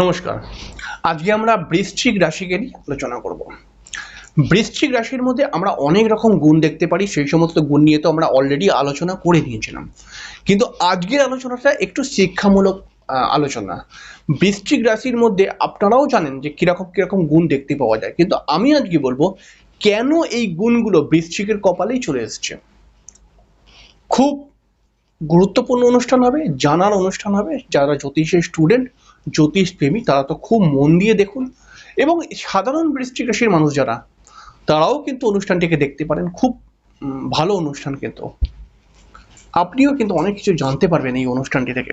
নমস্কার। আজকে আমরা বৃশ্চিক রাশিকে নিয়ে আলোচনা করব। বৃশ্চিক রাশির মধ্যে আমরা অনেক রকম গুণ দেখতে পারি, সেই সমস্ত গুণ নিয়ে তো আমরা অলরেডি আলোচনা করে নিয়েছিলাম। কিন্তু আজকের আলোচনাটা একটু শিক্ষামূলক আলোচনা। বৃশ্চিক রাশির মধ্যে আপনারাও জানেন যে কীরকম, কীরকম গুণ দেখতে পাওয়া যায়। কিন্তু আমি আজকে বলব, কেন এই গুণগুলো বৃশ্চিকের কপালেই চলে এসছে? খুব গুরুত্বপূর্ণ অনুষ্ঠান হবে, জানার অনুষ্ঠান হবে, যারা জ্যোতিষের স্টুডেন্ট জ্যোতিষ প্রেমী তারা তো খুব মন দিয়ে দেখুন। এবং সাধারণ বৃষ্টিক রাশির মানুষ যারা, তারাও কিন্তু অনুষ্ঠানটিকে দেখতে পারেন। খুব ভালো অনুষ্ঠান কিন্তু। আপনিও কিন্তু অনেক কিছু জানতে পারবেন এই অনুষ্ঠানটি থেকে।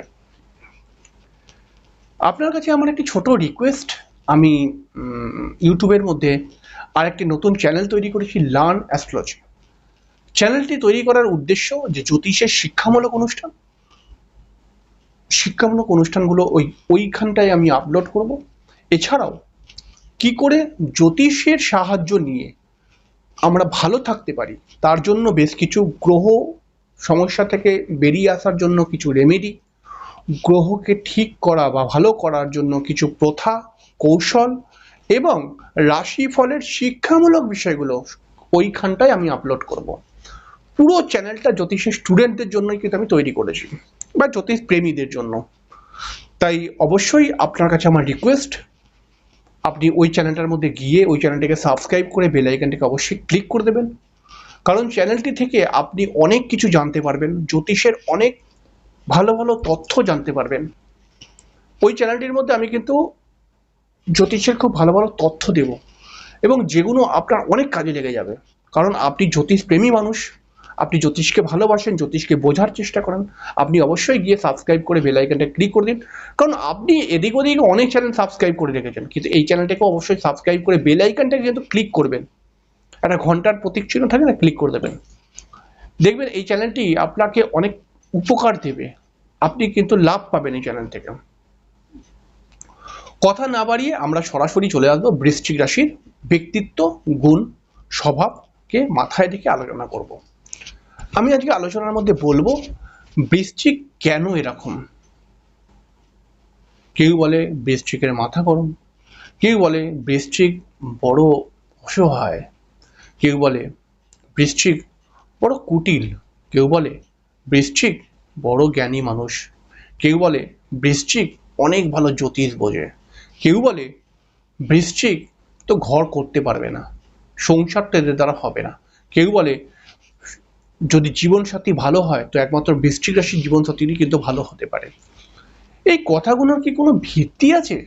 আপনার কাছে আমার একটি ছোট রিকোয়েস্ট আমি ইউটিউবের মধ্যে আরেকটি নতুন চ্যানেল তৈরি করেছি লার্ন অ্যাস্ট্রোলজি চ্যানেলটি তৈরি করার উদ্দেশ্য যে জ্যোতিষের শিক্ষামূলক অনুষ্ঠান শিক্ষামূলক অনুষ্ঠানগুলো ওই ওইখানটায় আমি আপলোড করব। এছাড়াও কি করে জ্যোতিষের সাহায্য নিয়ে আমরা ভালো থাকতে পারি, তার জন্য বেশ কিছু গ্রহ সমস্যা থেকে বেরিয়ে আসার জন্য কিছু রেমেডি গ্রহকে ঠিক করা বা ভালো করার জন্য কিছু প্রথা, কৌশল এবং রাশিফলের শিক্ষামূলক বিষয়গুলো ওইখানটায় আমি আপলোড করব। পুরো চ্যানেলটা জ্যোতিষের স্টুডেন্টদের জন্যই কিন্তু আমি তৈরি করেছি। বা জ্যোতিষ প্রেমীদের জন্য। তাই অবশ্যই আপনার কাছে আমার রিকোয়েস্ট আপনি ওই চ্যানেলটার মধ্যে গিয়ে ওই চ্যানেলটাকে সাবস্ক্রাইব করে বেল আইকনটাকে অবশ্যই ক্লিক করে দেবেন। কারণ চ্যানেলটি থেকে আপনি অনেক কিছু জানতে পারবেন, জ্যোতিষের অনেক ভালো ভালো তথ্য জানতে পারবেন। ওই চ্যানেলটির মধ্যে আমি কিন্তু জ্যোতিষের খুব ভালো ভালো তথ্য দেব এবং যেগুলো আপনার অনেক কাজে লেগে যাবে। কারণ আপনি জ্যোতিষ প্রেমী মানুষ আপনি জ্যোতিষকে ভালোবাসেন, জ্যোতিষকে বোঝার চেষ্টা করেন, আপনি অবশ্যই গিয়ে সাবস্ক্রাইব করে বেল আইকনটা ক্লিক করে দিন। কারণ আপনি এদিক ওদিক অনেক চ্যানেল সাবস্ক্রাইব করে রেখেছেন, কিন্তু এই চ্যানেলটাকে অবশ্যই সাবস্ক্রাইব করে বেল আইকনটাকে কিন্তু ক্লিক করবেন। একটা ঘণ্টার প্রতীক চিহ্ন থাকে না ক্লিক করে দেবেন। দেখবেন এই চ্যানেলটি আপনাকে অনেক উপকার দেবে। আপনি কিন্তু লাভ পাবেন এই চ্যানেল থেকে। কথা না বাড়িয়ে আমরা সরাসরি চলে আসব বৃশ্চিক রাশির ব্যক্তিত্ব, গুণ, স্বভাবকে মাথায় রেখে আলোচনা করব। আমি আজকে আলোচনার মধ্যে বলব, বৃশ্চিক কেন এরকম? কেউ বলে বৃশ্চিকের মাথা গরম, কেউ বলে বৃশ্চিক বড় অসহায়, কেউ বলে বৃশ্চিক বড় কুটিল, কেউ বলে বৃশ্চিক বড় জ্ঞানী মানুষ, কেউ বলে বৃশ্চিক অনেক ভালো জ্যোতিষ বোঝে, কেউ বলে বৃশ্চিক তো ঘর করতে পারবে না সংসারটা এদের দ্বারা হবে না, কেউ বলে যদি জীবনসাথী ভালো হয়, তো একমাত্র বৃশ্চিক রাশির জীবনসাথীরই কিন্তু ভালো হতে পারে। এই কথাগুলোর কি কোনো ভিত্তি আছে?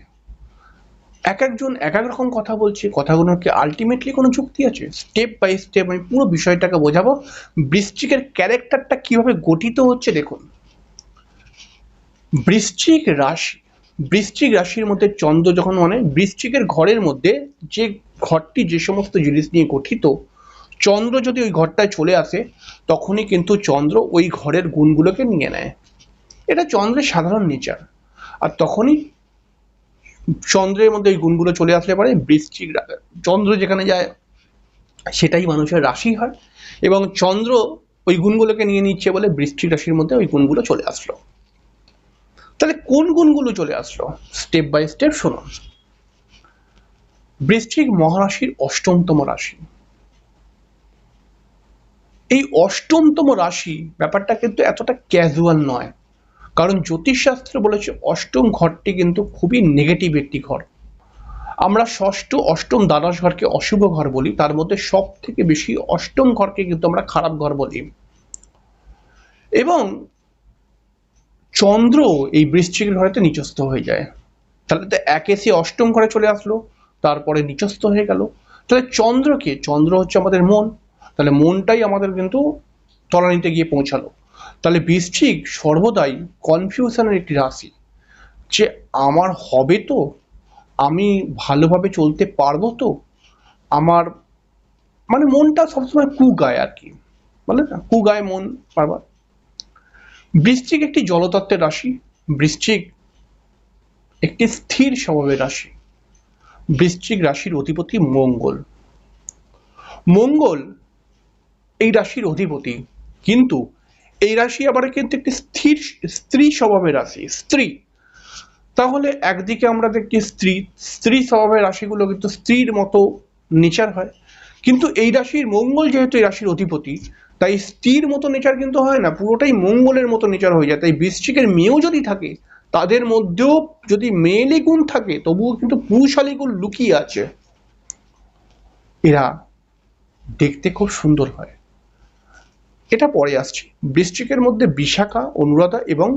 এক একজন, এক এক রকম কথা বলছে, কথাগুলোর কি আলটিমেটলি কোনো যুক্তি আছে? স্টেপ বাই স্টেপ আমি পুরো বিষয়টাকে বোঝাবো। বৃশ্চিকের ক্যারেক্টারটা কীভাবে গঠিত হচ্ছে দেখুন। বৃশ্চিক রাশি বৃশ্চিক রাশির মধ্যে চন্দ্র যখন মানে বৃশ্চিকের ঘরের মধ্যে যে ঘরটি যে সমস্ত জিনিস নিয়ে গঠিত চন্দ্র যদি ওই ঘরটায় চলে আসে, তখনই কিন্তু চন্দ্র ওই ঘরের গুণগুলোকে নিয়ে নেয়। এটা চন্দ্রের সাধারণ নেচার আর তখনই চন্দ্রের মধ্যে ওই গুণগুলো চলে আসলে পারে রা- চন্দ্র যেখানে যায়, সেটাই মানুষের রাশি হয় এবং চন্দ্র ওই গুণগুলোকে নিয়ে নিচ্ছে বলে বৃশ্চিক রাশির মধ্যে ওই গুণগুলো চলে আসলো। তাহলে কোন গুণগুলো চলে আসলো? স্টেপ বাই স্টেপ শুনুন। বৃশ্চিক মহারাশির অষ্টমতম রাশি। এই অষ্টমতম রাশি ব্যাপারটা কিন্তু এতটা ক্যাজুয়াল নয়। কারণ জ্যোতিষশাস্ত্র বলেছে অষ্টম ঘরটি কিন্তু খুবই নেগেটিভ একটি ঘর। আমরা ষষ্ঠ, অষ্টম দ্বাদশ ঘরকে অশুভ ঘর বলি, তার মধ্যে সব থেকে বেশি অষ্টম ঘরকে কিন্তু আমরা খারাপ ঘর বলি। এবং চন্দ্র এই বৃশ্চিক ঘরেতে নিচস্থ হয়ে যায়। তাহলে তো একে সে অষ্টম ঘরে চলে আসলো, তারপরে নিচস্থ হয়ে গেল। তাহলে চন্দ্রকে, চন্দ্র হচ্ছে আমাদের মন তাহলে মনটাই আমাদের কিন্তু তলানিতে গিয়ে পৌঁছালো। তাহলে বৃশ্চিক সর্বদাই কনফিউশনের একটি রাশি। যে আমার হবে তো? আমি ভালোভাবে চলতে পারব তো? আমার মানে মনটা সবসময় কুগায় আর কি। বলে না কুগায় মন বারবার। বৃশ্চিক একটি জলতত্ত্বের রাশি, বৃশ্চিক একটি স্থির স্বভাবের রাশি। বৃশ্চিক রাশির অধিপতি মঙ্গল। মঙ্গল এই রাশির অধিপতি। কিন্তু এই রাশি আবার কিন্তু একটি স্থির, স্ত্রী স্বভাবের রাশি, স্ত্রী। তাহলে একদিকে আমরা দেখি স্ত্রী স্ত্রী স্বভাবের রাশিগুলো কিন্তু স্ত্রীর মতো নেচার হয়। কিন্তু এই রাশির মঙ্গল যেহেতু এই রাশির অধিপতি, তাই স্ত্রীর মতো নেচার কিন্তু হয় না, পুরোটাই মঙ্গলের মতো নেচার হয়ে যায়। তাই বৃশ্চিকের মেয়েও যদি থাকে, তাদের মধ্যেও যদি মেয়েলি গুণ থাকে, তবুও কিন্তু পুরুষালী গুণ লুকিয়ে আছে। এরা দেখতে খুব সুন্দর হয়। এটা পরে আসছে। বৃশ্চিকের মধ্যে বিশাখা, অনুরাধা এবং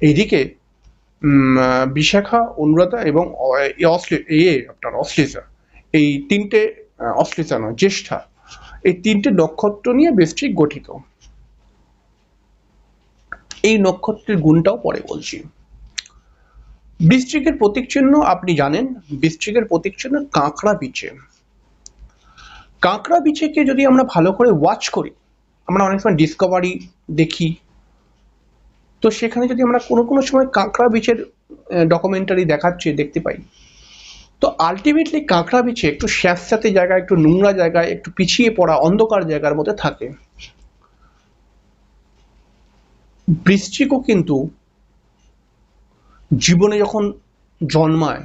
এইদিকে বিশাখা, অনুরাধা এবং এ আপনার অশ্লেষা। এই তিনটে অশ্লেষা নয়, জ্যেষ্ঠা। এই তিনটে নক্ষত্র নিয়ে বৃশ্চিক গঠিত। এই নক্ষত্রের গুণটাও পরে বলছি। বৃশ্চিকের প্রতীক চিহ্ন আপনি জানেন, বৃশ্চিকের প্রতীক চিহ্ন কাঁকড়া বিচে কাঁকড়া বিচেকে যদি আমরা ভালো করে ওয়াচ করি আমরা অনেক সময় ডিসকভারি দেখি। তো সেখানে যদি আমরা কোনো কোনো সময় কাঁকড়া বিচের ডকুমেন্টারি দেখাচ্ছে দেখতে পাই, তো আলটিমেটলি কাঁকড়া বিচে একটু স্যাঁতস্যাঁতে জায়গায় একটু নোংরা জায়গায়, একটু পিছিয়ে পড়া অন্ধকার জায়গার মধ্যে থাকে। বৃশ্চিকও কিন্তু জীবনে যখন জন্মায়,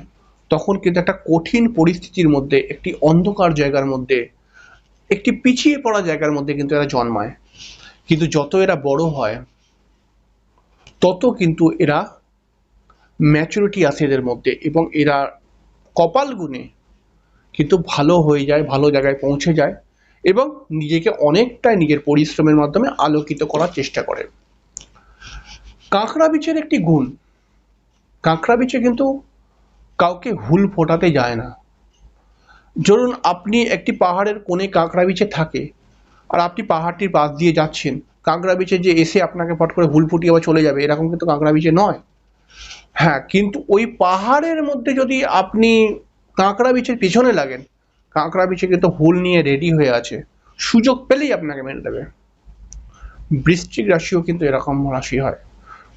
তখন কিন্তু একটা কঠিন পরিস্থিতির মধ্যে, একটি অন্ধকার জায়গার মধ্যে একটি পিছিয়ে পড়া জায়গার মধ্যে কিন্তু এরা জন্মায়। কিন্তু যত এরা বড় হয়, তত কিন্তু এরা ম্যাচুরিটি আসে এদের মধ্যে এবং এরা কপাল গুণে কিন্তু ভালো হয়ে যায়, ভালো জায়গায় পৌঁছে যায় এবং নিজেকে অনেকটাই নিজের পরিশ্রমের মাধ্যমে আলোকিত করার চেষ্টা করে। কাঁকড়া বিচের একটি গুণ কাঁকড়া বিচে কিন্তু কাউকে হুল ফোটাতে যায় না। ধরুন আপনি একটি পাহাড়ের কোণে কাঁকড়া বিছে থাকে আর আপনি পাহাড়টির পাশ দিয়ে যাচ্ছেন। কাঁকড়া বিছে যে এসে আপনাকে ফট করে হুল ফুটিয়ে আবার চলে যাবে, এরকম কিন্তু কাঁকড়া বিছে নয়। হ্যাঁ কিন্তু ওই পাহাড়ের মধ্যে যদি আপনি কাঁকড়া বিছের পিছনে লাগেন, কাঁকড়া বিছে কিন্তু হুল নিয়ে রেডি হয়ে আছে। সুযোগ পেলেই আপনাকে মেরে দেবে। বৃশ্চিক রাশিও কিন্তু এরকম রাশি হয়।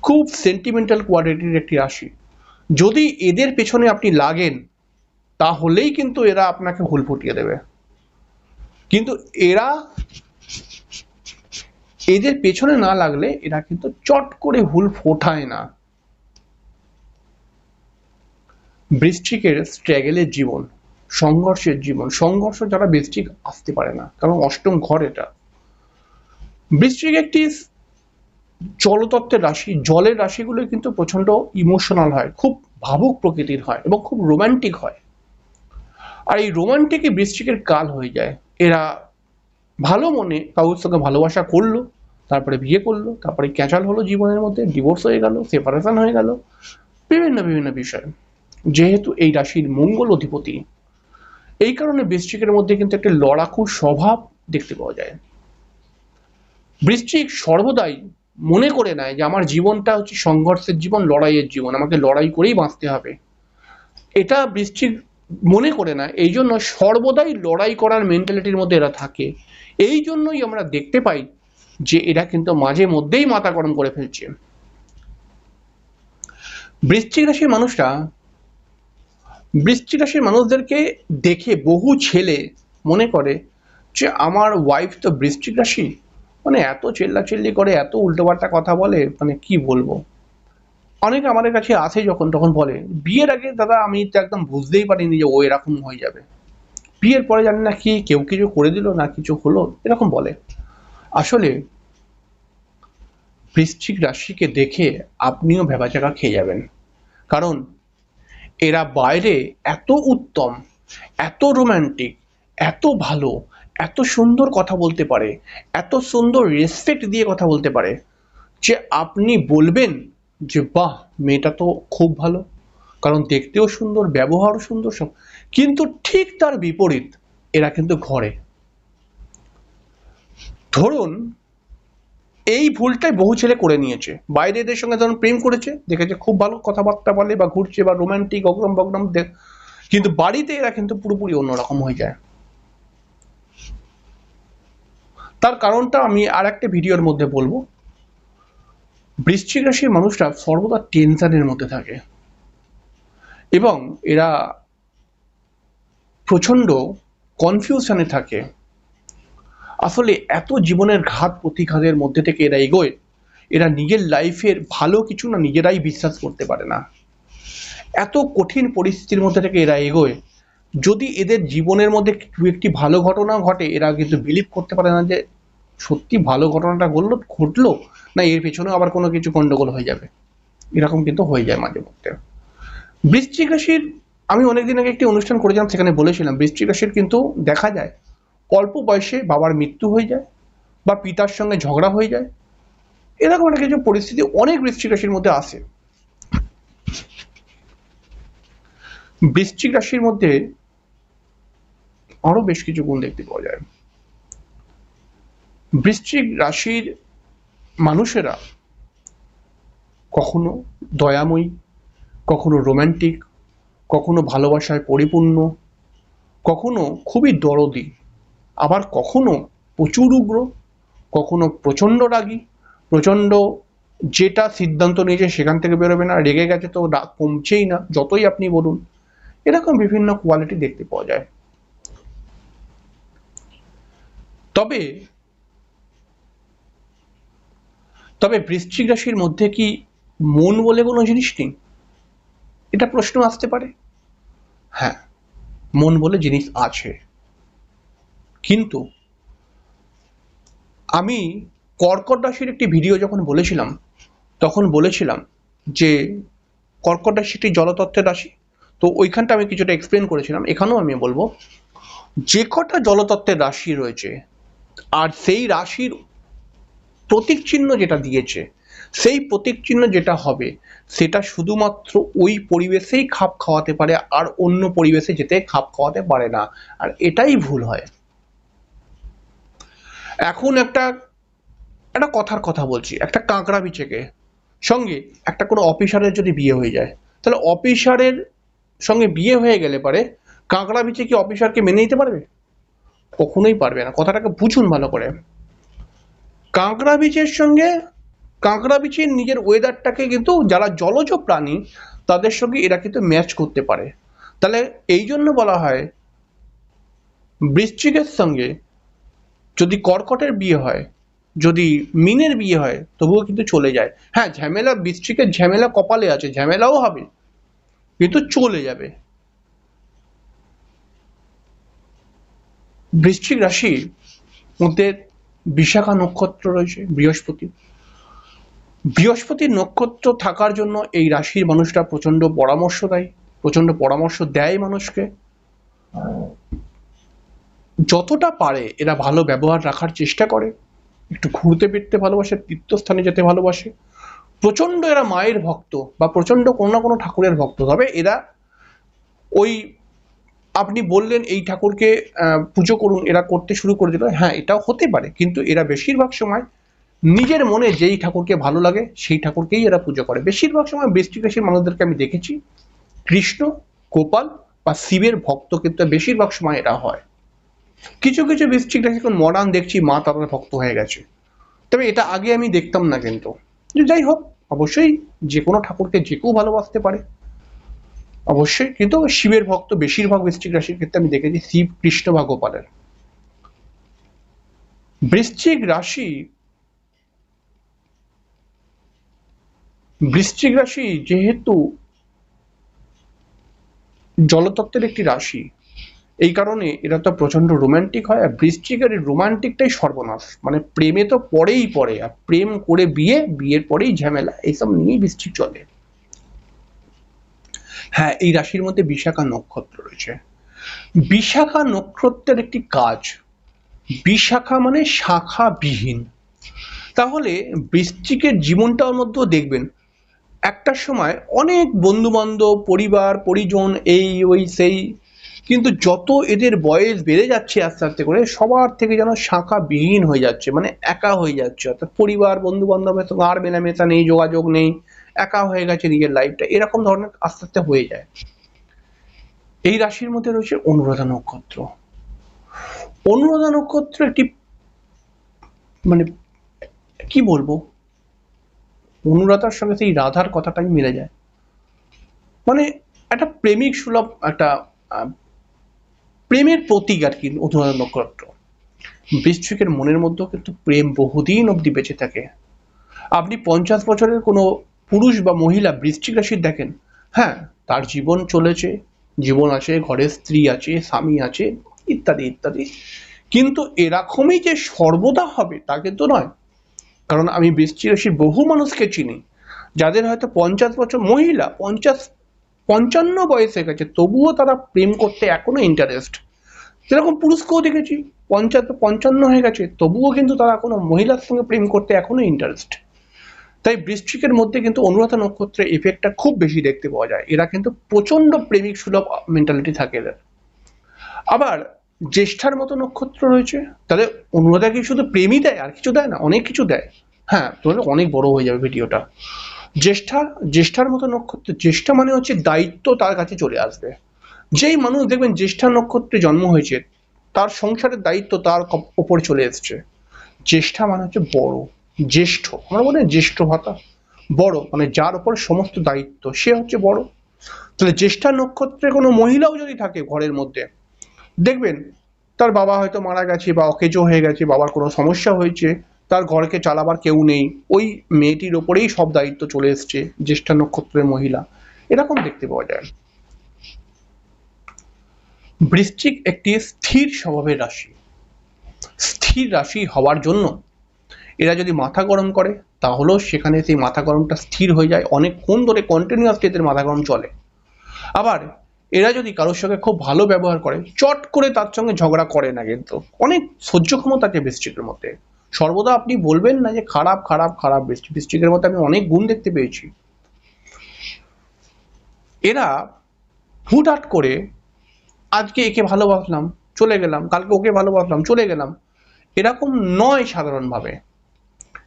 খুব সেন্টিমেন্টাল কোয়ালিটির একটি রাশি। যদি এদের পেছনে আপনি লাগেন তাহলেই কিন্তু এরা আপনাকে হুল ফুটিয়ে দেবে। কিন্তু এরা এদের পেছনে না লাগলে এরা কিন্তু চট করে হুল ফোটায় না। বৃশ্চিকের স্ট্রাগেলের জীবন, সংঘর্ষের জীবন, সংঘর্ষ যারা বৃশ্চিক আসতে পারে না, কারণ অষ্টম ঘর এটা। বৃষ্টিক একটি জলতত্ত্বের রাশি, জলের রাশিগুলো কিন্তু প্রচণ্ড ইমোশনাল হয়, খুব ভাবুক প্রকৃতির হয় এবং খুব রোমান্টিক হয়। আর এই রোমান্টিকই বৃশ্চিকের কাল হয়ে যায়। এরা ভালো মনে কারোর সঙ্গে ভালোবাসা করল, তারপরে বিয়ে করল, তারপরে ক্যাচাল হলো জীবনের মধ্যে ডিভোর্স হয়ে গেল সেপারেশন হয়ে গেল, বিভিন্ন বিভিন্ন বিষয়। যেহেতু এই রাশির মঙ্গল অধিপতি, এই কারণে বৃশ্চিকের মধ্যে কিন্তু একটা লড়াকু স্বভাব দেখতে পাওয়া যায়। বৃশ্চিক সর্বদাই মনে করে নেয় যে আমার জীবনটা হচ্ছে সংঘর্ষের জীবন, লড়াইয়ের জীবন, আমাকে লড়াই করেই বাঁচতে হবে। এটা বৃশ্চিক মনে করে না, এই জন্য সর্বদাই লড়াই করার মেন্টালিটির মধ্যে এরা থাকে। এই জন্যই আমরা দেখতে পাই যে এরা কিন্তু মাঝে মধ্যেই মাথা গরম করে ফেলছে। বৃশ্চিক রাশির মানুষরা, বৃশ্চিক রাশির মানুষদেরকে দেখে বহু ছেলে মনে করে যে, আমার ওয়াইফ তো বৃশ্চিক রাশি? মানে এত চিল্লাচিল্লি করে, এত উল্টোপাল্টা কথা বলে মানে কি বলব? অনেকে আমাদের কাছে আসে যখন, তখন বলে, বিয়ের আগে দাদা আমি তো একদম বুঝতেই পারিনি যে ও এরকম হয়ে যাবে। বিয়ের পরে জানি না কি, কেউ কিছু করে দিল না কিছু হলো, এরকম বলে। আসলে বৃশ্চিক রাশিকে দেখে আপনিও ভেবাচাকা খেয়ে যাবেন। কারণ এরা বাইরে এত উত্তম, এত রোম্যান্টিক এত ভালো, এত সুন্দর কথা বলতে পারে, এত সুন্দর রেসপেক্ট দিয়ে কথা বলতে পারে যে আপনি বলবেন যে, বাহ, মেয়েটা তো খুব ভালো। কারণ দেখতেও সুন্দর, ব্যবহারও সুন্দর সব। কিন্তু ঠিক তার বিপরীত, এরা কিন্তু ঘরে। ধরুন, এই ভুলটাই বহু ছেলে করে নিয়েছে। বাইরে এদের সঙ্গে ধরুন প্রেম করেছে, দেখেছে খুব ভালো কথাবার্তা বলে বা ঘুরছে বা রোমান্টিক অগ্রম বগ্রম দেখ কিন্তু বাড়িতে এরা কিন্তু পুরোপুরি অন্যরকম হয়ে যায়। তার কারণটা আমি আর একটা ভিডিওর মধ্যে বলব। বৃশ্চিক রাশির মানুষরা সর্বদা টেনশনের মধ্যে থাকে। এবং এরা প্রচণ্ড কনফিউশনে থাকে। আসলে এত জীবনের ঘাত প্রতিঘাতের মধ্যে থেকে এরা এগোয়, এরা নিজের লাইফের ভালো কিছু না নিজেরাই বিশ্বাস করতে পারে না। এত কঠিন পরিস্থিতির মধ্যে থেকে এরা এগোয়, যদি এদের জীবনের মধ্যে একটি ভালো ঘটনা ঘটে, এরা কিন্তু বিলিভ করতে পারে না যে সত্যি ভালো ঘটনাটা ঘটলো ঘটলো? না, এর পেছনে আবার কোনো কিছু গন্ডগোল হয়ে যাবে? এরকম কিন্তু হয়ে যায় মাঝে মধ্যে। বৃশ্চিক রাশির, আমি অনেকদিন আগে একটি অনুষ্ঠান করেছিলাম, সেখানে বলেছিলাম, বৃশ্চিক রাশির কিন্তু দেখা যায়, অল্প বয়সে বাবার মৃত্যু হয়ে যায় বা পিতার সঙ্গে ঝগড়া হয়ে যায়। এরকম একটা কিছু পরিস্থিতি অনেক বৃশ্চিক রাশির মধ্যে আসে বৃশ্চিক রাশির মধ্যে আরও বেশ কিছু গুণ দেখতে পাওয়া যায়। বৃশ্চিক রাশির মানুষেরা কখনো দয়াময়ী, কখনো রোম্যান্টিক কখনো ভালোবাসায় পরিপূর্ণ, কখনো খুবই দরদি, আবার কখনো প্রচুর উগ্র, কখনো প্রচণ্ড রাগী, প্রচণ্ড যেটা সিদ্ধান্ত নিয়েছে সেখান থেকে বেরোবে না, রেগে গেছে তো রাগ কমছেই না, যতই আপনি বলুন, এরকম বিভিন্ন কোয়ালিটি দেখতে পাওয়া যায়। তবে তবে বৃশ্চিক রাশির মধ্যে কি মন বলে কোনো জিনিস নেই? এটা প্রশ্ন আসতে পারে। হ্যাঁ মন বলে জিনিস আছে। কিন্তু আমি কর্কট রাশির একটি ভিডিও যখন বলেছিলাম, তখন বলেছিলাম যে কর্কট রাশি একটি জলতত্ত্বের রাশি। তো ওইখানটা আমি কিছুটা এক্সপ্লেন করেছিলাম। এখানেও আমি বলব, যে কটা জলতত্ত্বের রাশি রয়েছে, আর সেই রাশির প্রতীক চিহ্ন যেটা দিয়েছে, সেই প্রতীক চিহ্ন যেটা হবে, সেটা শুধুমাত্র ওই পরিবেশেই খাপ খাওয়াতে পারে আর অন্য পরিবেশে যেতে খাপ খাওয়াতে পারে না। আর এটাই ভুল হয়। এখন একটা একটা কথার কথা বলছি, একটা কাঁকড়া বিচেকে। সঙ্গে একটা কোনো অফিসারের যদি বিয়ে হয়ে যায়, তাহলে অফিসারের সঙ্গে বিয়ে হয়ে গেলে পারে কাঁকড়া বিচে কি অফিসারকে মেনে নিতে পারবে? কখনোই পারবে না। কথাটাকে বুঝুন ভালো করে। কাঁকড়া বিচের সঙ্গে, কাঁকড়া বিচের নিজের ওয়েদারটাকে কিন্তু যারা জলজ প্রাণী, তাদের সঙ্গে এরা কিন্তু ম্যাচ করতে পারে। তাহলে এই জন্য বলা হয়, বৃশ্চিকের সঙ্গে যদি কর্কটের বিয়ে হয়, যদি মিনের বিয়ে হয়, তবুও কিন্তু চলে যায়। হ্যাঁ ঝামেলা, বৃশ্চিকের ঝামেলা কপালে আছে, ঝামেলাও হবে, কিন্তু চলে যাবে। বৃশ্চিক রাশি মধ্যে বিশাখা নক্ষত্র রয়েছে, বৃহস্পতি। বৃহস্পতির নক্ষত্র থাকার জন্য এই রাশির মানুষরা প্রচণ্ড পরামর্শ দেয় প্রচণ্ড পরামর্শ দেয় মানুষকে। যতটা পারে এরা ভালো ব্যবহার রাখার চেষ্টা করে, একটু ঘুরতে ফিরতে ভালোবাসে, তীর্থস্থানে যেতে ভালোবাসে। প্রচণ্ড এরা মায়ের ভক্ত বা প্রচণ্ড কোনো না কোনো ঠাকুরের ভক্ত, তবে এরা ওই আপনি বললেন এই ঠাকুরকে পুজো করুন, এরা করতে শুরু করে দিল। হ্যাঁ এটাও হতে পারে, কিন্তু এরা বেশিরভাগ সময় নিজের মনে যেই ঠাকুরকে ভালো লাগে, সেই ঠাকুরকেই এরা পুজো করে। বেশিরভাগ সময় বৃষ্টি রাশির মানুষদেরকে আমি দেখেছি, কৃষ্ণ, গোপাল বা শিবের ভক্ত, কিন্তু বেশিরভাগ সময় এরা হয়। কিছু কিছু বৃষ্টিক রাশি এখন মডার্ন দেখছি, মা তারার ভক্ত হয়ে গেছে। তবে এটা আগে আমি দেখতাম না কিন্তু। যাই হোক, অবশ্যই যে কোনো ঠাকুরকে যে কেউ ভালোবাসতে পারে। অবশ্যই। কিন্তু শিবের ভক্ত, বেশিরভাগ বৃশ্চিক রাশির ক্ষেত্রে আমি দেখেছি শিব কৃষ্ণ বা গোপালের বৃশ্চিক রাশি বৃশ্চিক রাশি যেহেতু জলতত্ত্বের একটি রাশি, এই কারণে এরা তো প্রচণ্ড রোমান্টিক হয়, আর বৃশ্চিকের এই রোমান্টিকটাই সর্বনাশ। মানে প্রেমে তো পরেই পড়ে, আর প্রেম করে বিয়ে, বিয়ের পরেই ঝামেলা, এইসব নিয়েই বৃশ্চিক চলে। হ্যাঁ এই রাশির মধ্যে বিশাখা নক্ষত্র রয়েছে। বিশাখা নক্ষত্রের একটি কাজ, বিশাখা মানে শাখা বিহীন তাহলে বৃশ্চিকের জীবনটার মধ্যেও দেখবেন, একটা সময় অনেক বন্ধু বান্ধব পরিবার, পরিজন, এই, ওই, সেই, কিন্তু যত এদের বয়স বেড়ে যাচ্ছে আস্তে আস্তে করে, সবার থেকে যেন শাখা বিহীন হয়ে যাচ্ছে মানে একা হয়ে যাচ্ছে। অর্থাৎ পরিবার বন্ধু বান্ধবের সঙ্গে আর মেলামেশা নেই, যোগাযোগ নেই একা হয়ে গেছে নিজের লাইফটা এরকম ধরনের আস্তে আস্তে হয়ে যায়। এই রাশির মধ্যে রয়েছে অনুরাধা নক্ষত্র। অনুরাধা নক্ষত্র একটি মানে কি বলব? অনুরাধার সঙ্গে সেই রাধার কথাটাই মিলে যায়। মানে একটা প্রেমিক সুলভ একটা প্রেমের প্রতীক আর কি অনুরাধা নক্ষত্র। বৃশ্চিকের মনের মধ্যেও কিন্তু প্রেম বহুদিন অবধি বেঁচে থাকে। আপনি পঞ্চাশ বছরের কোনো পুরুষ বা মহিলা বৃশ্চিক রাশির দেখেন হ্যাঁ তার জীবন চলেছে, জীবন আছে, ঘরে স্ত্রী আছে, স্বামী আছে, ইত্যাদি ইত্যাদি। কিন্তু এরকমই যে সর্বদা হবে তা কিন্তু নয়। কারণ আমি বৃষ্টি রাশির বহু মানুষকে চিনি, যাদের হয়তো পঞ্চাশ বছর মহিলা, পঞ্চাশ, পঞ্চান্ন বয়সে গেছে, তবুও তারা প্রেম করতে এখনও ইন্টারেস্ট সেরকম পুরুষকেও দেখেছি, পঞ্চাশ, পঞ্চান্ন হয়ে গেছে, তবুও কিন্তু তারা কোনো মহিলার সঙ্গে প্রেম করতে এখনও ইন্টারেস্ট তাই বৃশ্চিকের মধ্যে কিন্তু অনুরাধা নক্ষত্রের এফেক্টটা খুব বেশি দেখতে পাওয়া যায়। এরা কিন্তু প্রচণ্ড প্রেমিক সুলভ মেন্টালিটি থাকে এদের। আবার জ্যেষ্ঠার মতো নক্ষত্র রয়েছে, তাহলে অনুরাধা কি শুধু প্রেমই দেয়, আর কিছু দেয় না, অনেক কিছু দেয়। হ্যাঁ তাহলে অনেক বড় হয়ে যাবে ভিডিওটা জ্যেষ্ঠা, জ্যেষ্ঠার মতো নক্ষত্র, জ্যেষ্ঠা মানে হচ্ছে দায়িত্ব তার কাছে চলে আসবে। যেই মানুষ দেখবেন জ্যেষ্ঠা নক্ষত্রে জন্ম হয়েছে, তার সংসারের দায়িত্ব তার ওপরে চলে এসছে। জ্যেষ্ঠা মানে হচ্ছে বড়। জ্যেষ্ঠ, আমরা বলি না জ্যেষ্ঠ ভাতা, বড় মানে যার উপর সমস্ত দায়িত্ব, সে হচ্ছে বড়। তাহলে জ্যেষ্ঠা নক্ষত্রে কোনো মহিলাও যদি থাকে ঘরের মধ্যে, দেখবেন তার বাবা হয়তো মারা গেছে বা অকেজো হয়ে গেছে, বাবার কোনো সমস্যা হয়েছে, তার ঘরকে চালাবার কেউ নেই, ওই মেয়েটির ওপরেই সব দায়িত্ব চলে এসছে জ্যেষ্ঠা নক্ষত্রের মহিলা। এরকম দেখতে পাওয়া যায়। বৃশ্চিক একটি স্থির স্বভাবের রাশি। স্থির রাশি হওয়ার জন্য এরা যদি মাথা গরম করে, তাহলেও সেখানে সেই মাথা গরমটা স্থির হয়ে যায়। অনেকক্ষণ ধরে কন্টিনিউয়াসলি এদের মাথা গরম চলে। আবার এরা যদি কারোর সঙ্গে খুব ভালো ব্যবহার করে, চট করে তার সঙ্গে ঝগড়া করে না কিন্তু। অনেক সহ্য ক্ষমতা আছে বৃষ্টিকের মধ্যে। সর্বদা আপনি বলবেন না যে, খারাপ খারাপ খারাপ বৃষ্টি বৃষ্টিকের মধ্যে আমি অনেক গুণ দেখতে পেয়েছি। এরা হুটহাট করে, আজকে একে ভালোবাসলাম, চলে গেলাম, কালকে ওকে ভালোবাসলাম, চলে গেলাম। এরকম নয় সাধারণভাবে।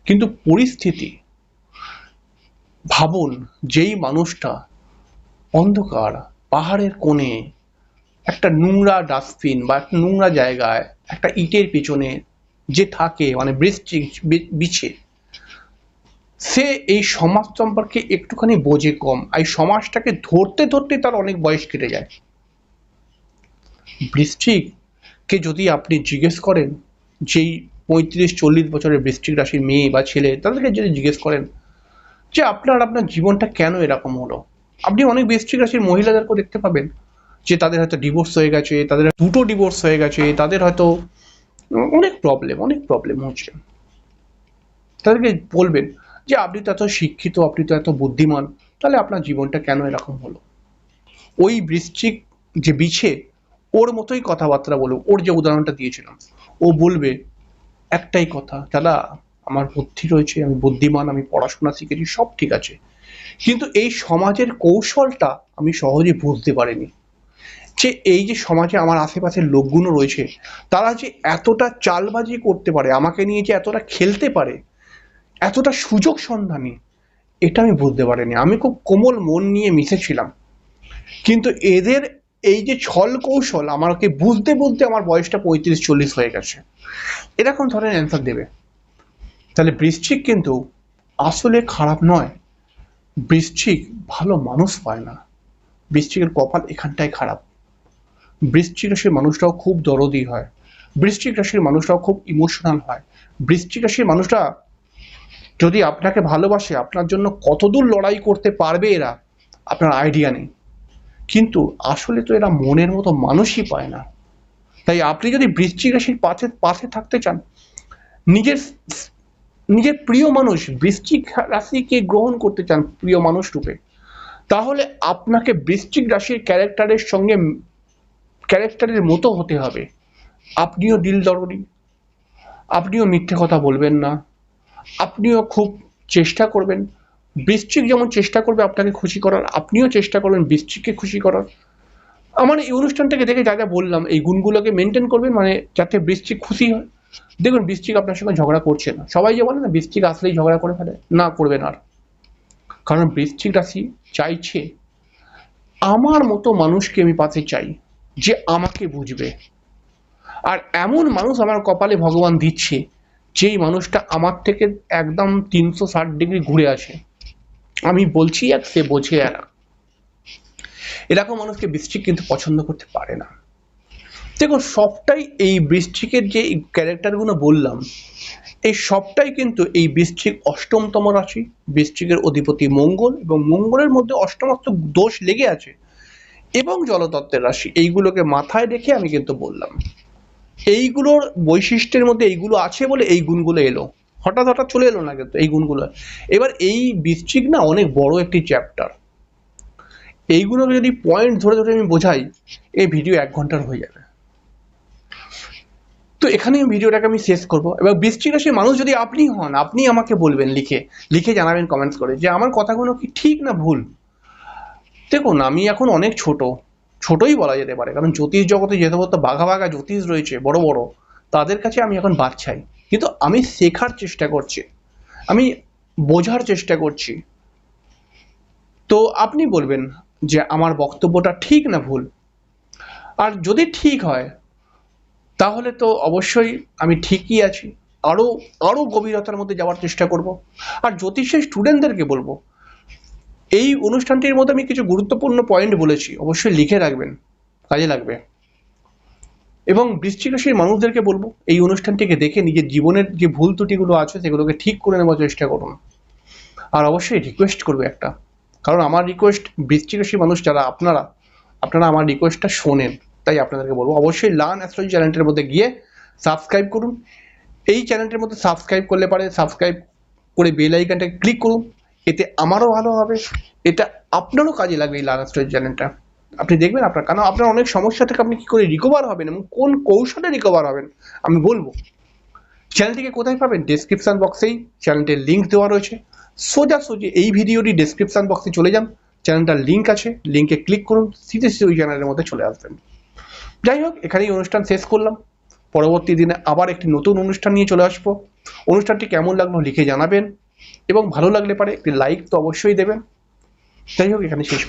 কিন্তু পরিস্থিতি, ভাবুন যেই মানুষটা অন্ধকার, পাহাড়ের কোণে, একটা নোংরা ডাস্টবিন বা একটা নোংরা জায়গায়, একটা ইটের পিছনে যে থাকে মানে বৃষ্টি বিছে, সে এই সমাজ সম্পর্কে একটুখানি বোঝে কম। এই সমাজটাকে ধরতে ধরতে তার অনেক বয়স কেটে যায়। বৃশ্চিককে যদি আপনি জিজ্ঞেস করেন, যেই পঁয়ত্রিশ, চল্লিশ বছরের বৃশ্চিক রাশির মেয়ে বা ছেলে, তাদেরকে যদি জিজ্ঞেস করেন যে আপনার আপনার জীবনটা কেন এরকম হলো? আপনি অনেক বৃশ্চিক রাশির মহিলাদেরকেও দেখতে পাবেন যে তাদের হয়তো ডিভোর্স হয়ে গেছে, তাদের দুটো ডিভোর্স হয়ে গেছে, তাদের হয়তো অনেক প্রবলেম অনেক প্রবলেম হচ্ছে। তাদেরকে বলবেন যে আপনি তো এত শিক্ষিত, আপনি তো এত বুদ্ধিমান, তাহলে আপনার জীবনটা কেন এরকম হলো? ওই বৃশ্চিক যে বিছে, ওর মতোই কথাবার্তা বলবে ওর যে উদাহরণটা দিয়েছিলাম, ও বলবে একটাই কথা, দাদা, আমার বুদ্ধি রয়েছে, আমি বুদ্ধিমান, আমি পড়াশোনা শিখেছি, সব ঠিক আছে। কিন্তু এই সমাজের কৌশলটা আমি সহজে বুঝতে পারিনি। যে এই যে সমাজে আমার আশেপাশের লোকগুলো রয়েছে, তারা যে এতটা চালবাজি করতে পারে, আমাকে নিয়ে যে এতটা খেলতে পারে, এতটা সুযোগ সন্ধানী, এটা আমি বুঝতে পারিনি। আমি খুব কোমল মন নিয়ে মিশেছিলাম। কিন্তু এদের এই যে ছল কৌশল আমাকে বুঝতে বুঝতে আমার বয়সটা পঁয়ত্রিশ, চল্লিশ হয়ে গেছে। এরকম ধরনের অ্যান্সার দেবে। তাহলে বৃশ্চিক কিন্তু আসলে খারাপ নয়। বৃশ্চিক ভালো মানুষ পায় না। বৃশ্চিকের কপাল এখানটাই খারাপ। বৃশ্চিক রাশির মানুষরাও খুব দরদি হয়। বৃশ্চিক রাশির মানুষরাও খুব ইমোশনাল হয়। বৃশ্চিক রাশির মানুষরা যদি আপনাকে ভালোবাসে, আপনার জন্য কতদূর লড়াই করতে পারবে এরা? আপনার আইডিয়া নেই। কিন্তু আসলে তো এরা মনের মতো মানুষই পায় না। তাই আপনি যদি বৃশ্চিক রাশির পাশে পাশে থাকতে চান, নিজের নিজের প্রিয় মানুষ বৃশ্চিক রাশিকে গ্রহণ করতে চান প্রিয় মানুষ রূপে, তাহলে আপনাকে বৃশ্চিক রাশির ক্যারেক্টারের সঙ্গে ক্যারেক্টারের মতো হতে হবে। আপনিও দিল দরদি, আপনিও মিথ্যে কথা বলবেন না, আপনিও খুব চেষ্টা করবেন বৃশ্চিক যেমন চেষ্টা করবে আপনাকে খুশি করার, আপনিও চেষ্টা করবেন বৃশ্চিককে খুশি করার। আমার এই অনুষ্ঠানটাকে দেখে যা যা বললাম, এই গুণগুলোকে মেনটেন করবেন মানে যাতে বৃশ্চিক খুশি হয়। দেখুন বৃশ্চিক আপনার সঙ্গে ঝগড়া করছে না। সবাই যে বলে না বৃশ্চিক আসলেই ঝগড়া করে ফেলে, না করবেন আর। কারণ বৃশ্চিক রাশি চাইছে, আমার মতো মানুষকে আমি পাশে চাই, যে আমাকে বুঝবে। আর এমন মানুষ আমার কপালে ভগবান দিচ্ছে, যেই মানুষটা আমার থেকে একদম তিনশো ষাট ডিগ্রি ঘুরে আছে আমি বলছি এক সে বোঝে এক। এরকম মানুষকে বৃশ্চিক কিন্তু পছন্দ করতে পারে না। দেখুন, সবটাই এই বৃশ্চিকের যে ক্যারেক্টারগুলো বললাম, এই সবটাই কিন্তু এই বৃশ্চিক অষ্টমতম রাশি, বৃশ্চিকের অধিপতি মঙ্গল এবং মঙ্গলের মধ্যে অষ্টমস্ত দোষ লেগে আছে এবং জলতত্ত্বের রাশি। এইগুলোকে মাথায় রেখে আমি কিন্তু বললাম। এইগুলোর বৈশিষ্ট্যের মধ্যে এইগুলো আছে বলে এই গুণগুলো এলো। হঠাৎ হঠাৎ চলে এলো না কিন্তু এই গুণগুলো। এবার এই বৃশ্চিক না অনেক বড় একটি চ্যাপ্টার এইগুলোকে যদি পয়েন্ট ধরে ধরে আমি বোঝাই, এই ভিডিও এক ঘণ্টার হয়ে যাবে। তো এখানে ভিডিওটাকে আমি শেষ করব। এবার বৃশ্চিক রাশির মানুষ যদি আপনি হন, আপনি আমাকে বলবেন লিখে লিখে জানাবেন কমেন্টস করে যে আমার কথাগুলো কি ঠিক না ভুল? দেখুন, আমি এখন অনেক ছোট। ছোটই বলা যেতে পারে। কারণ জ্যোতিষ জগতে যে সমস্ত বাঘা বাঘা জ্যোতিষ রয়েছে, বড় বড়, তাদের কাছে আমি এখন বাচ্চাই কিন্তু আমি শেখার চেষ্টা করছি। আমি বোঝার চেষ্টা করছি। তো আপনি বলবেন যে আমার বক্তব্যটা ঠিক না ভুল? আর যদি ঠিক হয়, তাহলে তো অবশ্যই আমি ঠিকই আছি। আরও আরও গভীরতার মধ্যে যাওয়ার চেষ্টা করব। আর জ্যোতিষের স্টুডেন্টদেরকে বলব, এই অনুষ্ঠানটির মধ্যে আমি কিছু গুরুত্বপূর্ণ পয়েন্ট বলেছি। অবশ্যই লিখে রাখবেন। কাজে লাগবে। এবং বৃশ্চিক রাশির মানুষদেরকে বলব, এই অনুষ্ঠানটিকে দেখে নিজের জীবনের যে ভুল ত্রুটিগুলো আছে সেগুলোকে ঠিক করে নেওয়ার চেষ্টা করুন। আর অবশ্যই রিকোয়েস্ট করবে একটা। কারণ আমার রিকোয়েস্ট বৃশ্চিক রাশির মানুষ যারা আপনারা আপনারা আমার রিকোয়েস্টটা শোনেন, তাই আপনাদেরকে বলব। অবশ্যই লার্ন অ্যাস্ট্রোলজি চ্যানেলটির মধ্যে গিয়ে সাবস্ক্রাইব করুন। এই চ্যানেলটির মধ্যে সাবস্ক্রাইব করলে পারে সাবস্ক্রাইব করে বেল আইকনটা ক্লিক করুন। এতে আমারও ভালো হবে। এটা আপনারও কাজে লাগবে এই লার্ন অ্যাস্ট্রোলজি চ্যানেলটা আপনি দেখবেন আপনার কারণ আপনার অনেক সমস্যা থেকে আপনি কি করে রিকভার হবেন এবং কোন কৌশলে রিকভার হবেন, আমি বলব। চ্যানেলটিকে কোথায় পাবেন? ডেসক্রিপশন বক্সেই চ্যানেলটির লিঙ্ক দেওয়া রয়েছে। সোজা সোজা এই ভিডিওটি ডেসক্রিপশন বক্সে চলে যান। চ্যানেলটার লিঙ্ক আছে লিঙ্কে ক্লিক করুন, সিধে সিধে ওই চ্যানেলের মধ্যে চলে আসবেন। যাই হোক, এখানেই অনুষ্ঠান শেষ করলাম। পরবর্তী দিনে আবার একটি নতুন অনুষ্ঠান নিয়ে চলে আসব। অনুষ্ঠানটি কেমন লাগল লিখে জানাবেন এবং ভালো লাগলে পারে একটি লাইক তো অবশ্যই দেবেন। যাই হোক, এখানে শেষ